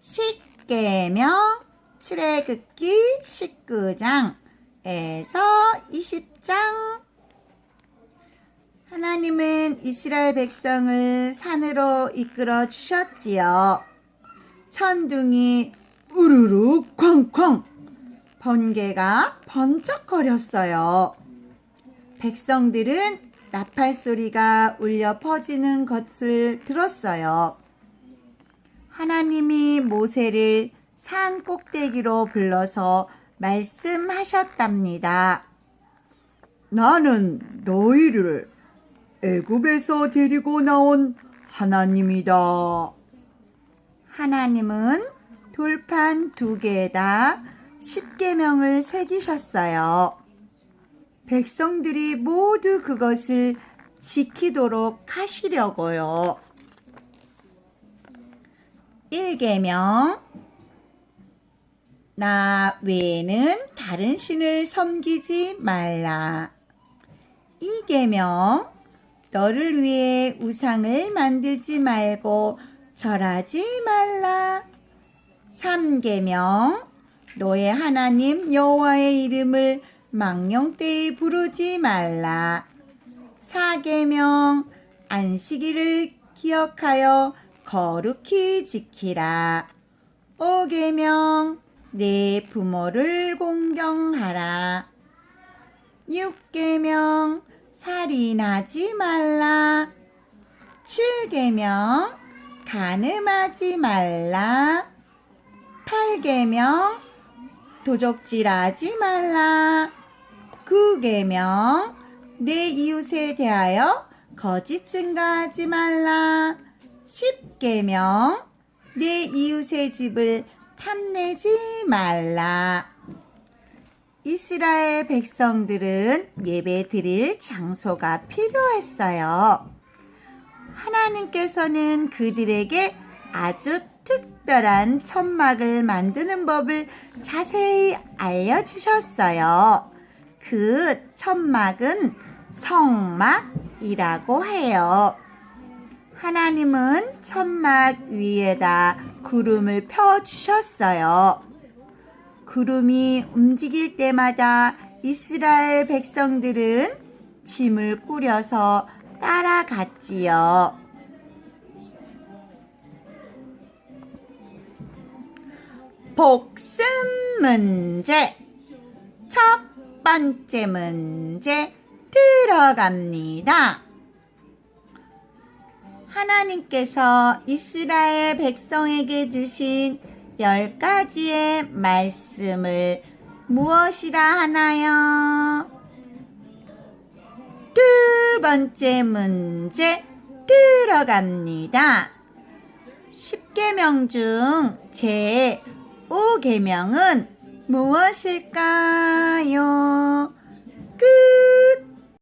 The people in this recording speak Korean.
십계명 출애굽기 19장에서 20장 하나님은 이스라엘 백성을 산으로 이끌어 주셨지요. 천둥이 우르르 쾅쾅 번개가 번쩍거렸어요. 백성들은 나팔 소리가 울려 퍼지는 것을 들었어요. 하나님이 모세를 산 꼭대기로 불러서 말씀하셨답니다. 나는 너희를 애굽에서 데리고 나온 하나님이다. 하나님은 돌판 두 개에다 십계명을 새기셨어요. 백성들이 모두 그것을 지키도록 하시려고요. 1계명 나 외에는 다른 신을 섬기지 말라. 2계명 너를 위해 우상을 만들지 말고 절하지 말라. 3계명 너의 하나님 여호와의 이름을 망령되이 부르지 말라. 4계명 안식일을 기억하여 거룩히 지키라. 5계명 내 부모를 공경하라. 6계명 살인하지 말라. 7계명 간음하지 말라. 8계명 도적질하지 말라. 9계명 내 이웃에 대하여 거짓 증가하지 말라. 10계명 내 이웃의 집을 탐내지 말라. 이스라엘 백성들은 예배 드릴 장소가 필요했어요. 하나님께서는 그들에게 아주 특별한 천막을 만드는 법을 자세히 알려주셨어요. 그 천막은 성막이라고 해요. 하나님은 천막 위에다 구름을 펴주셨어요. 구름이 움직일 때마다 이스라엘 백성들은 짐을 꾸려서 따라갔지요. 복습 문제. 첫 번째 문제 들어갑니다. 하나님께서 이스라엘 백성에게 주신 열 가지의 말씀을 무엇이라 하나요? 두 번째 문제 들어갑니다. 10계명 중 제 5계명은 무엇일까요? 끝!